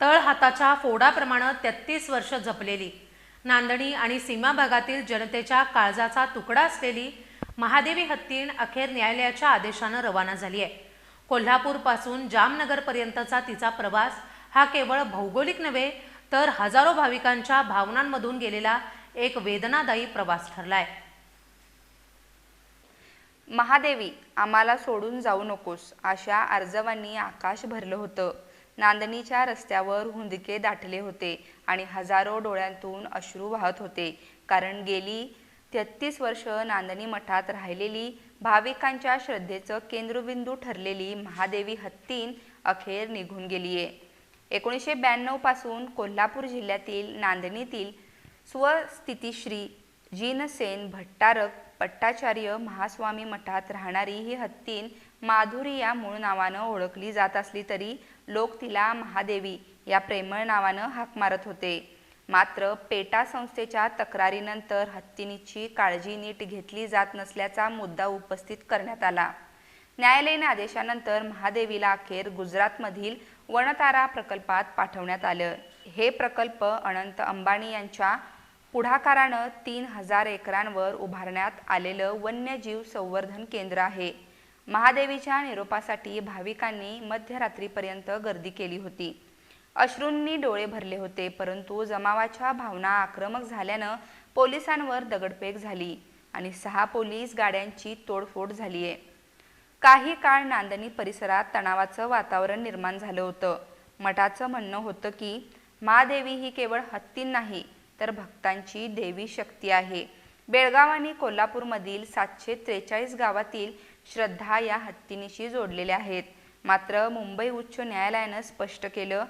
तळ हाताच्या फोडाप्रमाणे तेहतीस वर्ष जपलेली. नांदणी आणि सीमा भागातील जनतेच्या काळजाचा तुकडा असलेली महादेवी हत्तीण अखेर न्यायालयाच्या आदेशानं रवाना झाली आहे. कोल्हापूरपासून जामनगरपर्यंतचा तिचा प्रवास हा केवळ भौगोलिक नव्हे तर हजारो भाविकांच्या भावनांमधून गेलेला एक वेदनादायी प्रवास ठरलाय. महादेवी आम्हाला सोडून जाऊ नकोस अशा अर्जवांनी आकाश भरलं होतं. नांदणीच्या रस्त्यावर हुंदके दाटले होते आणि हजारो डोळ्यांतून अश्रू वाहत होते. कारण गेली तेहतीस वर्ष नांदणी मठात राहिलेली भाविकांच्या श्रद्धेचं केंद्रबिंदू ठरलेली महादेवी हत्तीन अखेर निघून गेलीये. एकोणीसशे ब्याण्णवपासून कोल्हापूर जिल्ह्यातील नांदणीतील स्वस्थितीश्री जीनसेन भट्टारक पट्टाचार्य महास्वामी मठात राहणारी ही हत्तीन माधुरी या मूळ नावानं ओळखली जात असली तरी लोक तिला महादेवी या प्रेमळ नावानं हाक मारत होते. मात्र पेटा संस्थेच्या तक्रारीनंतर हत्तीनीची काळजी नीट घेतली जात नसल्याचा मुद्दा उपस्थित करण्यात आला. न्यायालयीन आदेशानंतर महादेवीला अखेर गुजरातमधील वनतारा प्रकल्पात पाठवण्यात आलं. हे प्रकल्प अनंत अंबानी यांच्या पुढाकारानं तीन हजार एकरांवर उभारण्यात आलेलं वन्यजीव संवर्धन केंद्र आहे. महादेवीच्या निरोपासाठी भाविकांनी मध्यरात्रीपर्यंत गर्दी केली होती. अश्रूंनी डोळे भरले होते परंतु जमावाच्या भावना आक्रमक झाल्यानं पोलिसांवर दगडफेक झाली आणि सहा पोलीस गाड्यांची तोडफोड झाली आहे काही काळ नांदणी परिसरात तणावाचं वातावरण निर्माण झालं होतं. मठाचं म्हणणं होतं की महादेवी ही केवळ हत्ती नाही तर भक्तांची देवी शक्ती आहे. बेळगाव आणि कोल्हापूरमधील सातशे त्रेचाळीस गावातील श्रद्धा या हत्तीनीशी जोडलेल्या आहेत. मात्र मुंबई उच्च न्यायालयानं स्पष्ट केलं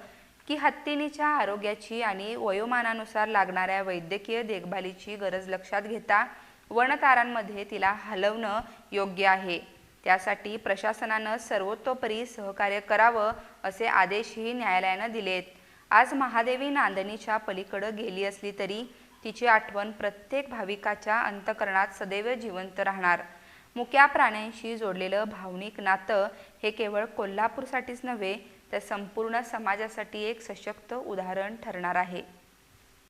की हत्तीनीच्या आरोग्याची आणि वयोमानानुसार लागणाऱ्या वैद्यकीय देखभालीची गरज लक्षात घेता वनतारांमध्ये तिला हलवणं योग्य आहे. त्यासाठी प्रशासनानं सर्वतोपरी सहकार्य करावं असे आदेशही न्यायालयानं दिलेत. आज महादेवी नांदणीच्या पलीकडं गेली असली तरी तिची आठवण प्रत्येक भाविकाच्या अंतकरणात सदैव जिवंत राहणार. मुक्या प्राण्यांशी जोडलेलं भावनिक नातं हे केवळ कोल्हापूरसाठीच नव्हे तर संपूर्ण समाजासाठी एक सशक्त उदाहरण ठरणार आहे.